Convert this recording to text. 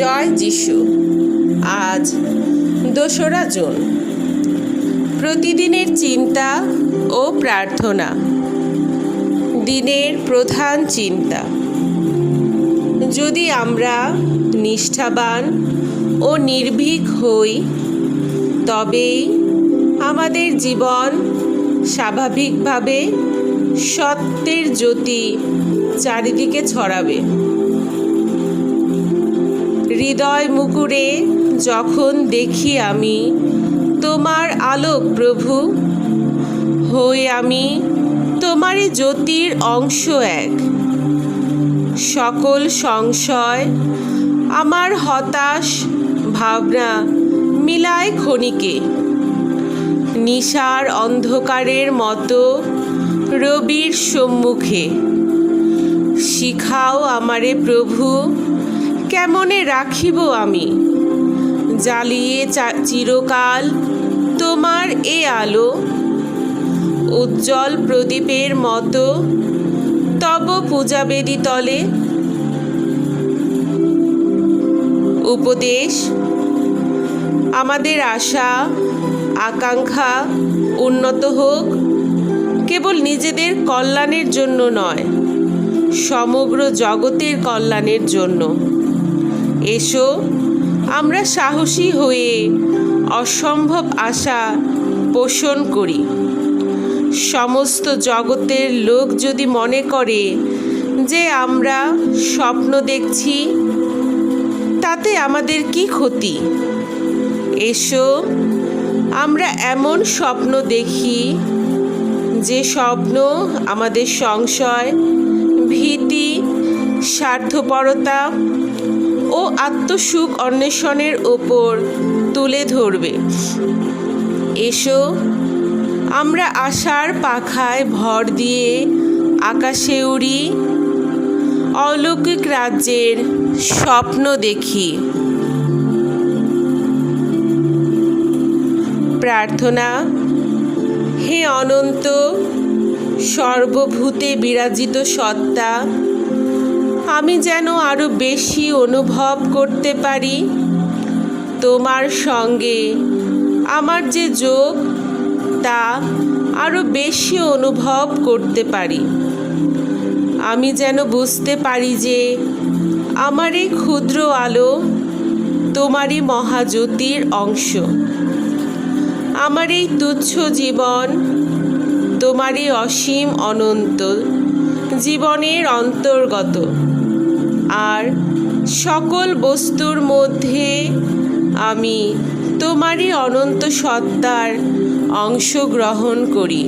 জয় যিশু। আজ দোসরা জুন। প্রতিদিনের চিন্তা ও প্রার্থনা। দিনের প্রধান চিন্তা। যদি আমরা নিষ্ঠাবান ও নির্ভীক হই, তবেই আমাদের জীবন স্বাভাবিকভাবে সত্যের জ্যোতি চারিদিকে ছড়াবে। হৃদয় মুকুরে যখন দেখি আমি তোমার আলোক প্রভু, হই আমি তোমারই জ্যোতির অংশ এক। সকল সংশয়, আমার হতাশ ভাবনা মিলায় ক্ষণিকে। নিশার অন্ধকারের মতো রবির সম্মুখে। শিখাও আমারে প্রভু কেমনে রাখিব আমি? জ্বালিয়ে চিরকাল তোমার এ আলো, উজ্জ্বল প্রদীপের মতো, তব পূজাবেদী তলে। উপদেশ, আমাদের আশা, আকাঙ্ক্ষা উন্নত হোক, কেবল নিজেদের কল্যাণের জন্য নয়, সমগ্র জগতের কল্যাণের জন্য। এসো, আমরা সাহসী হয়ে অসম্ভব আশা পোষণ করি। সমস্ত জগতের লোক যদি মনে করে যে আমরা স্বপ্ন দেখছি, তাতে আমাদের কি ক্ষতি? এসো, আমরা এমন স্বপ্ন দেখি যে স্বপ্ন আমাদের সংশয়, ভীতি, স্বার্থপরতা ও আত্মসুখ অন্বেষণের ওপর তুলে ধরবে। এসো, আমরা আশার পাখায় ভর দিয়ে আকাশে উড়ি, অলৌকিক রাজ্যের স্বপ্ন দেখি। প্রার্থনা, হে অনন্ত, সর্বভূতে বিরাজিত সত্তা আমি যেন আরও বেশি অনুভব করতে পারি তোমার সঙ্গে। আমার যে যোগ, তা আরও বেশি অনুভব করতে পারি। আমি যেন বুঝতে পারি যে আমার এই ক্ষুদ্র আলো তোমারই মহাজ্যোতির অংশ। আমার এই তুচ্ছ জীবন তোমারই অসীম অনন্ত জীবনের অন্তর্গত। আর সকল বস্তুর মধ্যে আমি তোমারই অনন্ত সত্তার অংশগ্রহণ করি।